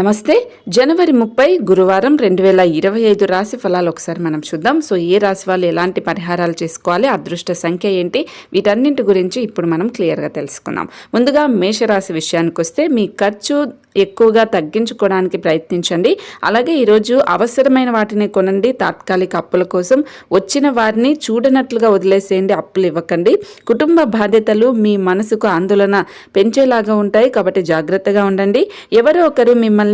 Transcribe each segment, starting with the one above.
నమస్తే. జనవరి ముప్పై గురువారం రెండు వేల ఇరవై ఐదు రాశి ఫలాలు ఒకసారి మనం చూద్దాం. సో ఏ రాశి వాళ్ళు ఎలాంటి పరిహారాలు చేసుకోవాలి? అదృష్ట సంఖ్య ఏంటి? వీటన్నింటి గురించి ఇప్పుడు మనం క్లియర్గా తెలుసుకుందాం. ముందుగా మేషరాశి విషయానికి వస్తే మీ ఖర్చు ఎక్కువగా తగ్గించుకోవడానికి ప్రయత్నించండి. అలాగే ఈరోజు అవసరమైన వాటిని కొనండి. తాత్కాలిక అప్పుల కోసం వచ్చిన వారిని చూడనట్లుగా వదిలేసేయండి. అప్పులు ఇవ్వకండి. కుటుంబ బాధ్యతలు మీ మనసుకు ఆందోళన పెంచేలాగా ఉంటాయి. కాబట్టి జాగ్రత్తగా ఉండండి. ఎవరో ఒకరు మిమ్మల్ని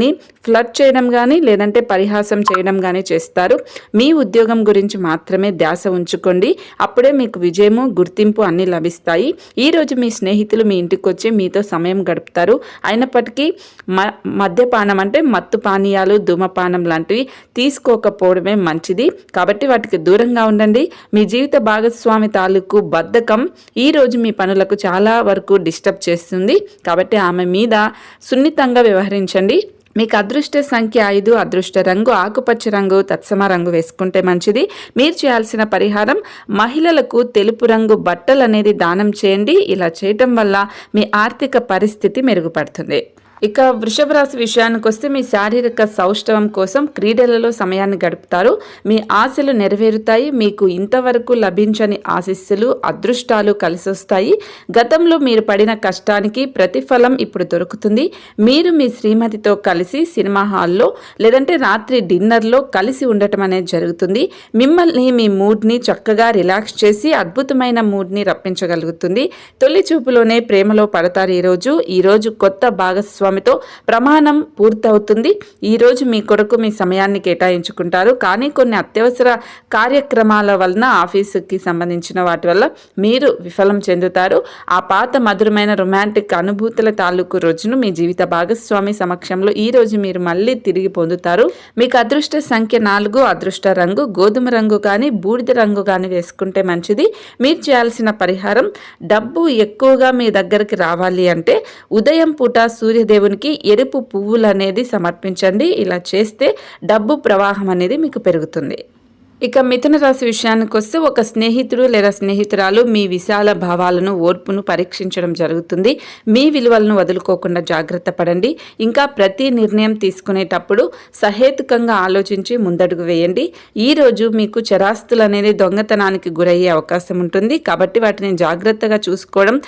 ఫ్లడ్ చేయడం కానీ లేదంటే పరిహాసం చేయడం కానీ చేస్తారు. మీ ఉద్యోగం గురించి మాత్రమే ధ్యాస ఉంచుకోండి. అప్పుడే మీకు విజయము గుర్తింపు అన్నీ లభిస్తాయి. ఈరోజు మీ స్నేహితులు మీ ఇంటికి వచ్చి మీతో సమయం గడుపుతారు. అయినప్పటికీ మ మద్యపానం అంటే మత్తు పానీయాలు ధూమపానం లాంటివి తీసుకోకపోవడమే మంచిది. కాబట్టి వాటికి దూరంగా ఉండండి. మీ జీవిత భాగస్వామి తాలూకు బద్ధకం ఈరోజు మీ పనులకు చాలా వరకు డిస్టర్బ్ చేస్తుంది. కాబట్టి ఆమె మీద సున్నితంగా వ్యవహరించండి. మీకు అదృష్ట సంఖ్య ఐదు అదృష్ట రంగు ఆకుపచ్చ రంగు తత్సమ రంగు వేసుకుంటే మంచిది. మీరు చేయాల్సిన పరిహారం మహిళలకు తెలుపు రంగు బట్టలు అనేది దానం చేయండి. ఇలా చేయటం వల్ల మీ ఆర్థిక పరిస్థితి మెరుగుపడుతుంది. ఇక వృషభ రాశి విషయానికి వస్తే మీ శారీరక సౌష్ఠవం కోసం క్రీడలలో సమయాన్ని గడుపుతారు. మీ ఆశలు నెరవేరుతాయి. మీకు ఇంతవరకు లభించని ఆశీస్సులు అదృష్టాలు కలిసొస్తాయి. గతంలో మీరు పడిన కష్టానికి ప్రతిఫలం ఇప్పుడు దొరుకుతుంది. మీరు మీ శ్రీమతితో కలిసి సినిమా హాల్లో లేదంటే రాత్రి డిన్నర్లో కలిసి ఉండటం అనేది జరుగుతుంది. మిమ్మల్ని మీ మూడ్ని చక్కగా రిలాక్స్ చేసి అద్భుతమైన మూడ్ని రప్పించగలుగుతుంది. తొలి చూపులోనే ప్రేమలో పడతారు ఈరోజు. ఈరోజు కొత్త భాగస్వామి స్వామితో ప్రమాణం పూర్తవుతుంది. ఈరోజు మీ కొరకు మీ సమయాన్ని కేటాయించుకుంటారు. కానీ కొన్ని అత్యవసర కార్యక్రమాల వలన ఆఫీసుకి సంబంధించిన వాటి వల్ల మీరు విఫలం చెందుతారు. ఆ పాత మధురమైన రొమాంటిక్ అనుభూతుల తాలూకు రోజును మీ జీవిత భాగస్వామి సమక్షంలో ఈ రోజు మీరు మళ్ళీ తిరిగి పొందుతారు. మీకు అదృష్ట సంఖ్య నాలుగు అదృష్ట రంగు గోధుమ రంగు కానీ బూడిద రంగు కానీ వేసుకుంటే మంచిది. మీరు చేయాల్సిన పరిహారం డబ్బు ఎక్కువగా మీ దగ్గరికి రావాలి అంటే ఉదయం పూట దేవునికి ఎరుపు పువ్వులు అనేది సమర్పించండి. ఇలా చేస్తే డబ్బు ప్రవాహం అనేది మీకు పెరుగుతుంది. ఇక మిథున రాశి విషయానికి వస్తే ఒక స్నేహితుడు లేదా స్నేహితురాలు మీ విశాల భావాలను ఓర్పును పరీక్షించడం జరుగుతుంది. మీ విలువలను వదులుకోకుండా జాగ్రత్త పడండి. ఇంకా ప్రతి నిర్ణయం తీసుకునేటప్పుడు సహేతుకంగా ఆలోచించి ముందడుగు వేయండి. ఈరోజు మీకు చరాస్తులు అనేది దొంగతనానికి గురయ్యే అవకాశం ఉంటుంది. కాబట్టి వాటిని జాగ్రత్తగా చూసుకోవడం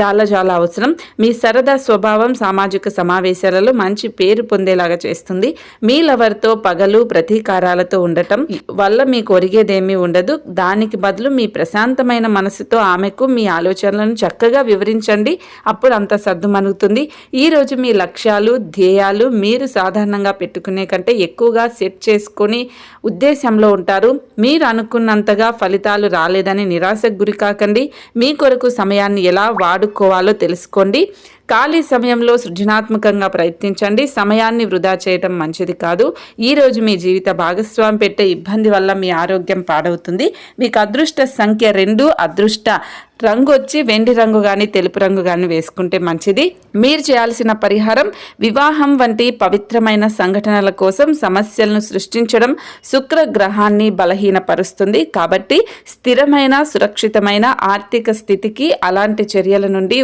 చాలా చాలా అవసరం. మీ సరదా స్వభావం సామాజిక సమావేశాలలో మంచి పేరు పొందేలాగా చేస్తుంది. మీ లవర్తో పగలు ప్రతీకారాలతో ఉండటం వల్ల మీకు ఒరిగేదేమీ ఉండదు. దానికి బదులు మీ ప్రశాంతమైన మనసుతో ఆమెకు మీ ఆలోచనలను చక్కగా వివరించండి. అప్పుడు అంత సర్దుమనుగుతుంది ఈరోజు మీ లక్ష్యాలు ధ్యేయాలు మీరు సాధారణంగా పెట్టుకునే కంటే ఎక్కువగా సెట్ చేసుకొని ఉద్దేశంలో ఉంటారు. మీరు అనుకున్నంతగా ఫలితాలు రాలేదని నిరాశకు గురికాకండి మీ కొరకు సమయాన్ని ఎలా వాడు వాడుకోవాలో తెలుసుకోండి. ఖాళీ సమయంలో సృజనాత్మకంగా ప్రయత్నించండి. సమయాన్ని వృధా చేయటం మంచిది కాదు. ఈరోజు మీ జీవిత భాగస్వామి పెట్టే ఇబ్బంది వల్ల మీ ఆరోగ్యం పాడవుతుంది. మీకు అదృష్ట సంఖ్య రెండు అదృష్ట రంగు వచ్చి వెండి రంగు కానీ తెలుపు రంగు కానీ వేసుకుంటే మంచిది. మీరు చేయాల్సిన పరిహారం వివాహం వంటి పవిత్రమైన సంఘటనల కోసం సమస్యలను సృష్టించడం శుక్ర గ్రహాన్ని బలహీనపరుస్తుంది. కాబట్టి స్థిరమైన సురక్షితమైన ఆర్థిక స్థితికి అలాంటి చర్యల నుండి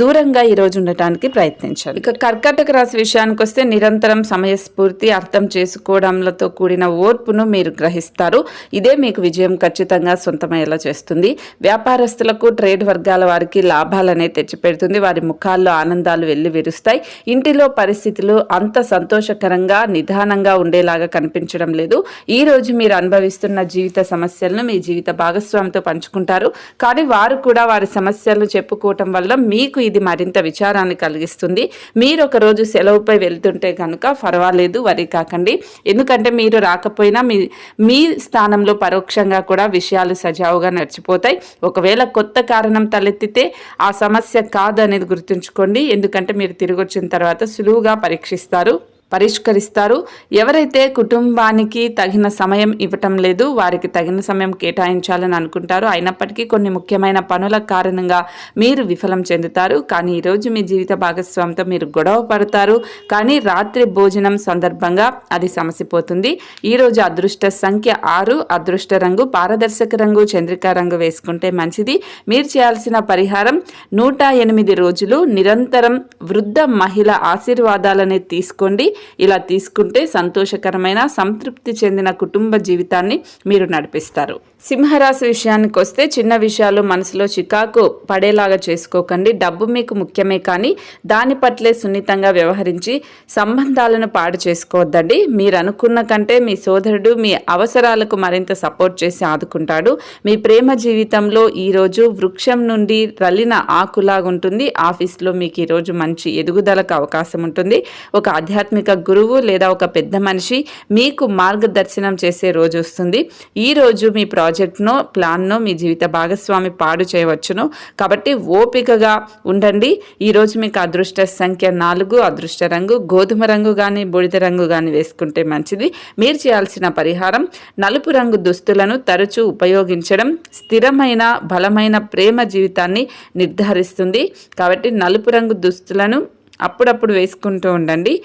దూరంగా ఈరోజు ఉండటానికి ప్రయత్నించాలి. ఇక కర్కాటక రాశి విషయానికి వస్తే నిరంతరం సమయస్ఫూర్తి అర్థం చేసుకోవడంలతో కూడిన ఓర్పును మీరు గ్రహిస్తారు. ఇదే మీకు విజయం ఖచ్చితంగా సొంతమయ్యేలా చేస్తుంది. వ్యాపారస్తులకు ట్రేడ్ వర్గాల వారికి లాభాలనే తెచ్చిపెడుతుంది. వారి ముఖాల్లో ఆనందాలు వెళ్ళి విరుస్తాయి. ఇంటిలో పరిస్థితులు అంత సంతోషకరంగా నిదానంగా ఉండేలాగా కనిపించడం లేదు. ఈ రోజు మీరు అనుభవిస్తున్న జీవిత సమస్యలను మీ జీవిత భాగస్వామితో పంచుకుంటారు. కానీ వారు కూడా వారి సమస్యలను చెప్పుకోవటం వల్ల మీకు ఇది మరింత విచారం విచారాన్ని కలిగిస్తుంది. మీరు ఒక రోజు సెలవుపై వెళ్తుంటే కనుక పర్వాలేదు వరి కాకండి. ఎందుకంటే మీరు రాకపోయినా మీ మీ స్థానంలో పరోక్షంగా కూడా విషయాలు సజావుగా నడిచిపోతాయి. ఒకవేళ కొత్త కారణం తలెత్తితే ఆ సమస్య కాదు అనేది గుర్తుంచుకోండి. ఎందుకంటే మీరు తిరిగి వచ్చిన తర్వాత సులువుగా పరీక్షిస్తారు. పరిష్కరిస్తారు. ఎవరైతే కుటుంబానికి తగిన సమయం ఇవ్వటం లేదు వారికి తగిన సమయం కేటాయించాలని అనుకుంటారు అయినప్పటికీ కొన్ని ముఖ్యమైన పనుల కారణంగా మీరు విఫలం చెందుతారు. కానీ ఈరోజు మీ జీవిత భాగస్వామితో మీరు గొడవ పడతారు. కానీ రాత్రి భోజనం సందర్భంగా అది సమసిపోతుంది. ఈరోజు అదృష్ట సంఖ్య ఆరు. అదృష్ట రంగు పారదర్శక రంగు చంద్రికా రంగు వేసుకుంటే మంచిది. మీరు చేయాల్సిన పరిహారం నూట ఎనిమిది రోజులు నిరంతరం వృద్ధ మహిళ ఆశీర్వాదాలని తీసుకోండి. ఇలా తీసుకుంటే సంతోషకరమైన సంతృప్తి చెందిన కుటుంబ జీవితాన్ని మీరు నడిపిస్తారు. సింహరాశి విషయానికి వస్తే చిన్న విషయాలు మనసులో చికాకు పడేలాగా చేసుకోకండి. డబ్బు మీకు ముఖ్యమే కానీ దాని పట్లే సున్నితంగా వ్యవహరించి సంబంధాలను పాడు చేసుకోవద్దండి. మీరు అనుకున్న కంటే మీ సోదరుడు మీ అవసరాలకు మరింత సపోర్ట్ చేసి ఆదుకుంటాడు. మీ ప్రేమ జీవితంలో ఈరోజు వృక్షం నుండి రల్లిన ఆకులాగా ఉంటుంది ఆఫీస్లో మీకు ఈరోజు మంచి ఎదుగుదలకు అవకాశం ఉంటుంది. ఒక ఆధ్యాత్మిక గురువు లేదా ఒక పెద్ద మనిషి మీకు మార్గదర్శనం చేసే రోజు వస్తుంది. ఈ రోజు మీ ప్రాజెక్ట్నో ప్లాన్ను మీ జీవిత భాగస్వామి పాడు చేయవచ్చును. కాబట్టి ఓపికగా ఉండండి. ఈరోజు మీకు అదృష్ట సంఖ్య నాలుగు అదృష్ట రంగు గోధుమ రంగు కానీ బూడిద రంగు కానీ వేసుకుంటే మంచిది. మీరు చేయాల్సిన పరిహారం నలుపు రంగు దుస్తులను తరచూ ఉపయోగించడం స్థిరమైన బలమైన ప్రేమ జీవితాన్ని నిర్ధారిస్తుంది. కాబట్టి నలుపు రంగు దుస్తులను అప్పుడప్పుడు వేసుకుంటూ ఉండండి.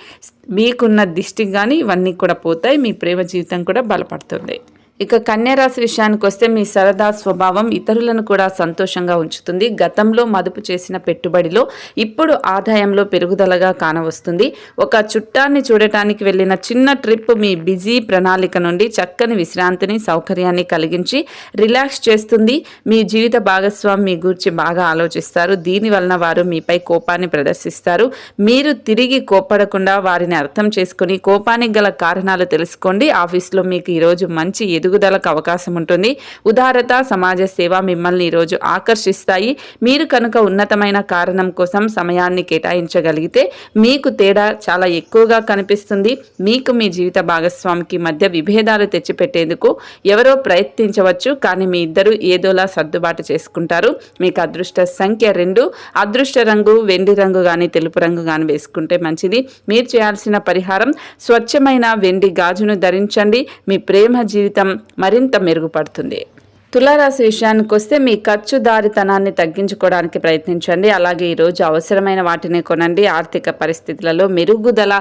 మీకున్న దిష్టి కానీ ఇవన్నీ కూడా పోతాయి. మీ ప్రేమ జీవితం కూడా బలపడుతుంది. ఇక కన్యారాశి విషయానికి వస్తే మీ సరదా స్వభావం ఇతరులను కూడా సంతోషంగా ఉంచుతుంది. గతంలో మదుపు చేసిన పెట్టుబడిలో ఇప్పుడు ఆదాయంలో పెరుగుదలగా కానవస్తుంది. ఒక చుట్టాన్ని చూడటానికి వెళ్ళిన చిన్న ట్రిప్ మీ బిజీ ప్రణాళిక నుండి చక్కని విశ్రాంతిని సౌకర్యాన్ని కలిగించి రిలాక్స్ చేస్తుంది. మీ జీవిత భాగస్వామి మీ గురించి బాగా ఆలోచిస్తారు. దీని వలన వారు మీపై కోపాన్ని ప్రదర్శిస్తారు. మీరు తిరిగి కోపడకుండా వారిని అర్థం చేసుకుని కోపానికి గల కారణాలు తెలుసుకోండి. ఆఫీస్లో మీకు ఈరోజు మంచి ఎదుగుదలకు అవకాశం ఉంటుంది. ఉదారత సమాజ సేవ మిమ్మల్ని ఈరోజు ఆకర్షిస్తాయి. మీరు కనుక ఉన్నతమైన కారణం కోసం సమయాన్ని కేటాయించగలిగితే మీకు తేడా చాలా ఎక్కువగా కనిపిస్తుంది. మీకు మీ జీవిత భాగస్వామికి మధ్య విభేదాలు తెచ్చిపెట్టేందుకు ఎవరో ప్రయత్నించవచ్చు కానీ మీ ఇద్దరు ఏదోలా సర్దుబాటు చేసుకుంటారు. మీకు అదృష్ట సంఖ్య రెండు. అదృష్ట రంగు వెండి రంగు కానీ తెలుపు రంగు కానీ వేసుకుంటే మంచిది. మీరు చేయాల్సిన పరిహారం స్వచ్ఛమైన వెండి గాజును ధరించండి. మీ ప్రేమ జీవితం మరింత మెరుగుపడుతుంది. తులారాశి విషయానికి వస్తే మీ ఖర్చుదారితనాన్ని తగ్గించుకోవడానికి ప్రయత్నించండి. అలాగే ఈరోజు అవసరమైన వాటిని కొనండి. ఆర్థిక పరిస్థితులలో మెరుగుదల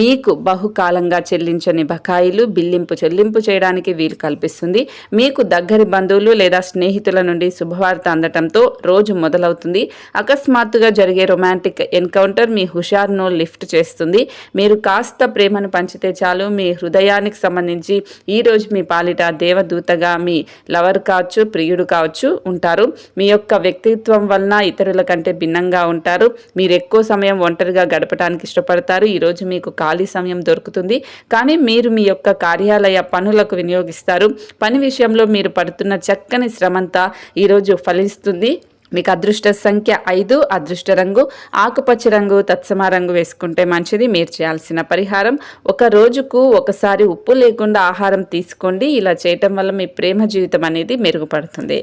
మీకు బహుకాలంగా చెల్లించని బకాయిలు బిల్లింపు చెల్లింపు చేయడానికి వీలు కల్పిస్తుంది. మీకు దగ్గరి బంధువులు లేదా స్నేహితుల నుండి శుభవార్త అందటంతో రోజు మొదలవుతుంది. అకస్మాత్తుగా జరిగే రొమాంటిక్ ఎన్కౌంటర్ మీ హుషారును లిఫ్ట్ చేస్తుంది. మీరు కాస్త ప్రేమను పంచితే చాలు. మీ హృదయానికి సంబంధించి ఈరోజు మీ పాలిట దేవదూతగా మీ లవర్ కావచ్చు ప్రియుడు కావచ్చు ఉంటారు. మీ యొక్క వ్యక్తిత్వం వలన ఇతరుల కంటే భిన్నంగా ఉంటారు. మీరు ఎక్కువ సమయం ఒంటరిగా గడపడానికి ఇష్టపడతారు. ఈరోజు మీకు ఖాళీ సమయం దొరుకుతుంది. కానీ మీరు మీ యొక్క కార్యాలయ పనులకు వినియోగిస్తారు. పని విషయంలో మీరు పడుతున్న చక్కని శ్రమంతా ఈరోజు ఫలిస్తుంది. మీకు అదృష్ట సంఖ్య ఐదు అదృష్ట రంగు ఆకుపచ్చ రంగు తత్సమ రంగు వేసుకుంటే మంచిది. మీరు చేయాల్సిన పరిహారం ఒక రోజుకు ఒకసారి ఉప్పు లేకుండా ఆహారం తీసుకోండి. ఇలా చేయటం వల్ల మీ ప్రేమ జీవితం అనేది మెరుగుపడుతుంది.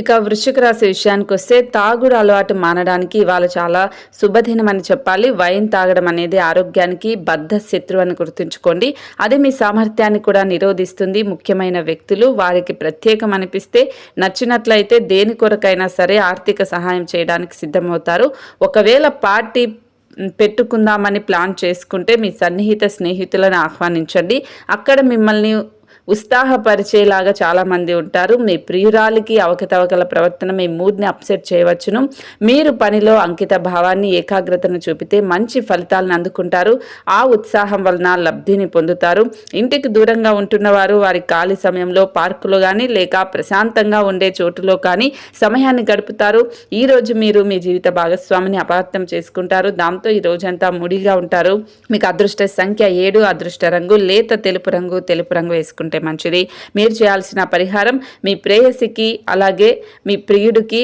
ఇక వృశ్చిక రాశి విషయానికి వస్తే తాగుడు అలవాటు మానడానికి ఇవాళ చాలా శుభదినం అని చెప్పాలి. వైన్ తాగడం అనేది ఆరోగ్యానికి బద్ధ శత్రు అని గుర్తుంచుకోండి. అది మీ సామర్థ్యాన్ని కూడా నిరోధిస్తుంది. ముఖ్యమైన వ్యక్తులు వారికి ప్రత్యేకం అనిపిస్తే నచ్చినట్లయితే దేని కొరకైనా సరే ఆర్థిక సహాయం చేయడానికి సిద్ధమవుతారు. ఒకవేళ పార్టీ పెట్టుకుందామని ప్లాన్ చేసుకుంటే మీ సన్నిహిత స్నేహితులను ఆహ్వానించండి. అక్కడ మిమ్మల్ని ఉత్సాహపరిచేలాగా చాలామంది ఉంటారు. మీ ప్రియురాలికి అవకతవకల ప్రవర్తన మీ మూడ్ని అప్సెట్ చేయవచ్చును. మీరు పనిలో అంకిత భావాన్ని ఏకాగ్రతను చూపితే మంచి ఫలితాలను అందుకుంటారు. ఆ ఉత్సాహం వలన లబ్ధిని పొందుతారు. ఇంటికి దూరంగా ఉంటున్నవారు వారి ఖాళీ సమయంలో పార్కులో కానీ లేక ప్రశాంతంగా ఉండే చోటులో కానీ సమయాన్ని గడుపుతారు. ఈరోజు మీరు మీ జీవిత భాగస్వామిని అపార్థం చేసుకుంటారు. దాంతో ఈ రోజంతా ముడిగా ఉంటారు. మీకు అదృష్ట సంఖ్య ఏడు అదృష్ట రంగు లేత తెలుపు రంగు తెలుపు రంగు వేసుకుంటారు. చేసుకుంటే మంచిది. మీరు చేయాల్సిన పరిహారం మీ ప్రేయసికి అలాగే మీ ప్రియుడికి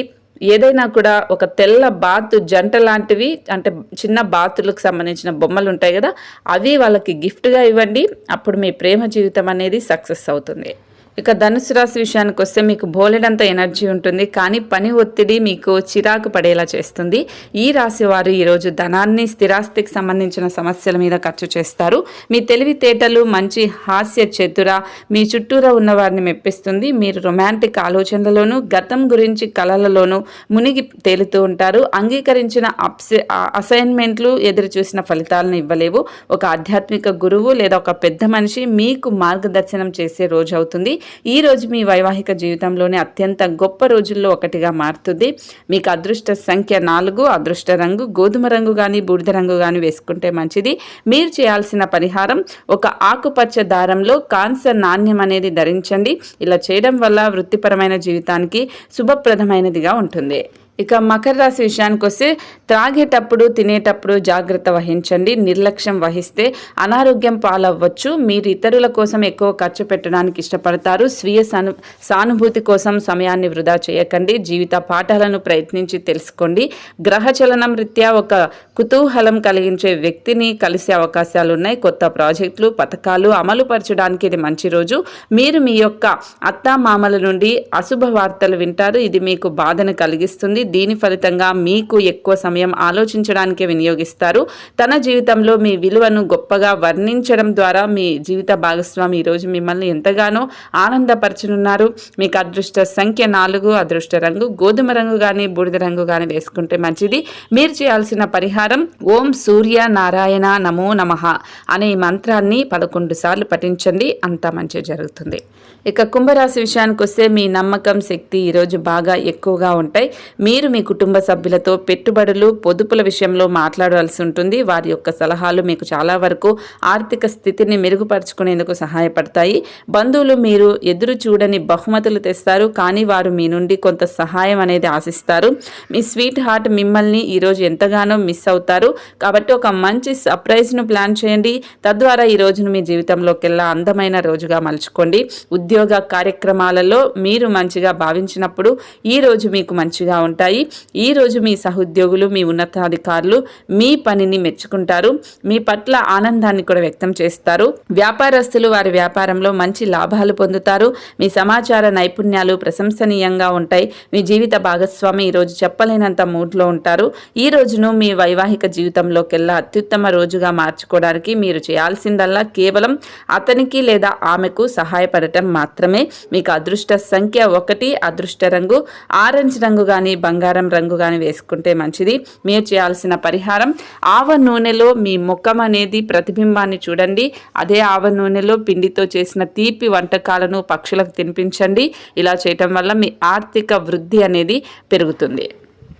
ఏదైనా కూడా ఒక తెల్ల బాత్ జంట లాంటివి అంటే చిన్న బాతులకు సంబంధించిన బొమ్మలు ఉంటాయి కదా అవి వాళ్ళకి గిఫ్ట్గా ఇవ్వండి. అప్పుడు మీ ప్రేమ జీవితం అనేది సక్సెస్ అవుతుంది. ఇక ధనుసు రాశి విషయానికి వస్తే మీకు బోలెడంత ఎనర్జీ ఉంటుంది కానీ పని ఒత్తిడి మీకు చిరాకు పడేలా చేస్తుంది. ఈ రాశి వారు ఈరోజు ధనాన్ని స్థిరాస్తికి సంబంధించిన సమస్యల మీద ఖర్చు చేస్తారు. మీ తెలివితేటలు మంచి హాస్య చతుర మీ చుట్టూరా ఉన్న వారిని మెప్పిస్తుంది. మీరు రొమాంటిక్ ఆలోచనలలోనూ గతం గురించి కళలలోనూ మునిగి తేలుతూ ఉంటారు. అంగీకరించిన అప్సె అసైన్మెంట్లు ఎదురు చూసిన ఫలితాలను ఇవ్వలేవు. ఒక ఆధ్యాత్మిక గురువు లేదా ఒక పెద్ద మనిషి మీకు మార్గదర్శనం చేసే రోజు అవుతుంది. ఈ రోజు మీ వైవాహిక జీవితంలోనే అత్యంత గొప్ప రోజుల్లో ఒకటిగా మారుతుంది. మీకు అదృష్ట సంఖ్య నాలుగు అదృష్ట రంగు గోధుమ రంగు కానీ బూడిద రంగు కానీ వేసుకుంటే మంచిది. మీరు చేయాల్సిన పరిహారం ఒక ఆకుపచ్చ దారంలో కాన్సర్ నాణ్యం అనేది ధరించండి. ఇలా చేయడం వల్ల వృత్తిపరమైన జీవితానికి శుభప్రదమైనదిగా ఉంటుంది. ఇక మకర రాశి విషయానికి వస్తే త్రాగేటప్పుడు తినేటప్పుడు జాగ్రత్త వహించండి. నిర్లక్ష్యం వహిస్తే అనారోగ్యం పాలవ్వచ్చు. మీరు ఇతరుల కోసం ఎక్కువ ఖర్చు పెట్టడానికి ఇష్టపడతారు. స్వీయ సాను సానుభూతి కోసం సమయాన్ని వృధా చేయకండి. జీవిత పాఠాలను ప్రయత్నించి తెలుసుకోండి. గ్రహచలనం రీత్యా ఒక కుతూహలం కలిగించే వ్యక్తిని కలిసే అవకాశాలు ఉన్నాయి కొత్త ప్రాజెక్టులు పథకాలు అమలు పరచడానికి ఇది మంచి రోజు. మీరు మీ యొక్క అత్తామామల నుండి అశుభ వార్తలు వింటారు. ఇది మీకు బాధను కలిగిస్తుంది. దీని ఫలితంగా మీకు ఎక్కువ సమయం ఆలోచించడానికే వినియోగిస్తారు. తన జీవితంలో మీ విలువను గొప్పగా వర్ణించడం ద్వారా మీ జీవిత భాగస్వామి ఈరోజు మిమ్మల్ని ఎంతగానో ఆనందపరచనున్నారు. మీకు అదృష్ట సంఖ్య నాలుగు అదృష్ట రంగు గోధుమ రంగు కానీ బూడిద రంగు కానీ వేసుకుంటే మంచిది. మీరు చేయాల్సిన పరిహారం ఓం సూర్య నారాయణ నమో నమః అనే ఈ మంత్రాన్ని పదకొండు సార్లు పఠించండి. అంతా మంచి జరుగుతుంది. ఇక కుంభరాశి విషయానికి వస్తే మీ నమ్మకం శక్తి ఈరోజు బాగా ఎక్కువగా ఉంటాయి. మీరు మీ కుటుంబ సభ్యులతో పెట్టుబడులు పొదుపుల విషయంలో మాట్లాడాల్సి ఉంటుంది. వారి యొక్క సలహాలు మీకు చాలా వరకు ఆర్థిక స్థితిని మెరుగుపరుచుకునేందుకు సహాయపడతాయి. బంధువులు మీరు ఎదురు చూడని బహుమతులు తెస్తారు. కానీ వారు మీ నుండి కొంత సహాయం అనేది ఆశిస్తారు. మీ స్వీట్ హార్ట్ మిమ్మల్ని ఈరోజు ఎంతగానో మిస్ అవుతారు. కాబట్టి ఒక మంచి సర్ప్రైజ్ను ప్లాన్ చేయండి. తద్వారా ఈ రోజును మీ జీవితంలోకెల్లా అందమైన రోజుగా మలుచుకోండి. ఉద్యోగ కార్యక్రమాలలో మీరు మంచిగా భావించినప్పుడు ఈ రోజు మీకు మంచిగా ఉంటాయి. ఈ రోజు మీ సహోద్యోగులు మీ ఉన్నతాధికారులు మీ పనిని మెచ్చుకుంటారు. మీ పట్ల ఆనందాన్ని కూడా వ్యక్తం చేస్తారు. వ్యాపారస్తులు వారి వ్యాపారంలో మంచి లాభాలు పొందుతారు. మీ సమాచార నైపుణ్యాలు ప్రశంసనీయంగా ఉంటాయి. మీ జీవిత భాగస్వామి ఈరోజు చెప్పలేనంత మూడ్లో ఉంటారు. ఈ రోజును మీ వైవాహిక జీవితంలోకెల్లా అత్యుత్తమ రోజుగా మార్చుకోవడానికి మీరు చేయాల్సిందల్లా కేవలం అతనికి లేదా ఆమెకు సహాయపడటం మాత్రమే. మీకు అదృష్ట సంఖ్య ఒకటి అదృష్ట రంగు ఆరెంజ్ రంగు కానీ బంగారం రంగు కానీ వేసుకుంటే మంచిది. మీరు చేయాల్సిన పరిహారం ఆవ నూనెలో మీ ముఖం అనేది ప్రతిబింబాన్ని చూడండి. అదే ఆవ నూనెలో పిండితో చేసిన తీపి వంటకాలను పక్షులకు తినిపించండి. ఇలా చేయటం వల్ల మీ ఆర్థిక వృద్ధి అనేది పెరుగుతుంది.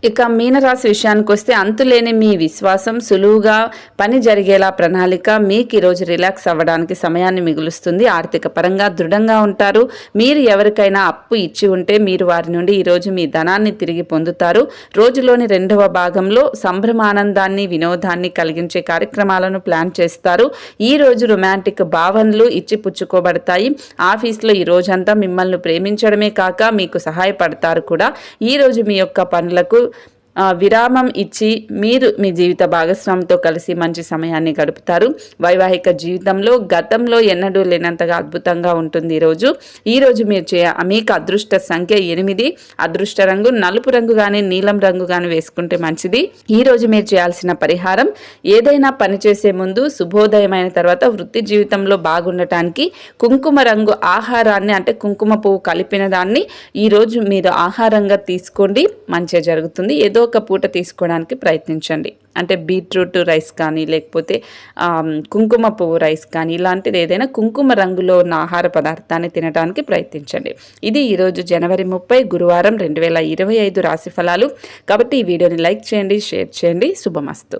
ఇక మీనరాశి విషయానికి వస్తే అంతులేని మీ విశ్వాసం సులువుగా పని జరిగేలా ప్రణాళిక మీకు ఈరోజు రిలాక్స్ అవ్వడానికి సమయాన్ని మిగులుస్తుంది. ఆర్థిక పరంగా దృఢంగా ఉంటారు. మీరు ఎవరికైనా అప్పు ఇచ్చి ఉంటే మీరు వారి నుండి ఈరోజు మీ ధనాన్ని తిరిగి పొందుతారు. రోజులోని రెండవ భాగంలో సంభ్రమానందాన్ని వినోదాన్ని కలిగించే కార్యక్రమాలను ప్లాన్ చేస్తారు. ఈ రోజు రొమాంటిక్ భావనలు ఇచ్చి పుచ్చుకోబడతాయి ఆఫీస్లో ఈ రోజంతా మిమ్మల్ని ప్రేమించడమే కాక మీకు సహాయపడతారు కూడా. ఈ రోజు మీ యొక్క పనులకు విరామం ఇచ్చి మీరు మీ జీవిత భాగస్వామితో కలిసి మంచి సమయాన్ని గడుపుతారు. వైవాహిక జీవితంలో గతంలో ఎన్నడూ లేనంతగా అద్భుతంగా ఉంటుంది ఈరోజు. ఈరోజు మీరు చేయ మీకు అదృష్ట సంఖ్య ఎనిమిది. అదృష్ట రంగు నలుపు రంగు కానీ నీలం రంగు కానీ వేసుకుంటే మంచిది. ఈ రోజు మీరు చేయాల్సిన పరిహారం ఏదైనా పని చేసే ముందు శుభోదయమైన తర్వాత వృత్తి జీవితంలో బాగుండటానికి కుంకుమ రంగు ఆహారాన్ని అంటే కుంకుమ పువ్వు కలిపిన దాన్ని ఈరోజు మీరు ఆహారంగా తీసుకోండి. మంచిగా జరుగుతుంది. ఏదో ఒక పూట తీసుకోవడానికి ప్రయత్నించండి. అంటే బీట్రూట్ రైస్ కానీ లేకపోతే కుంకుమ పువ్వు రైస్ కానీ ఇలాంటిది ఏదైనా కుంకుమ రంగులో ఉన్న ఆహార పదార్థాన్ని తినడానికి ప్రయత్నించండి. ఇది ఈరోజు జనవరి ముప్పై గురువారం రెండు వేల ఇరవై ఐదు రాశి ఫలాలు. కాబట్టి ఈ వీడియోని లైక్ చేయండి షేర్ చేయండి. శుభమస్తు.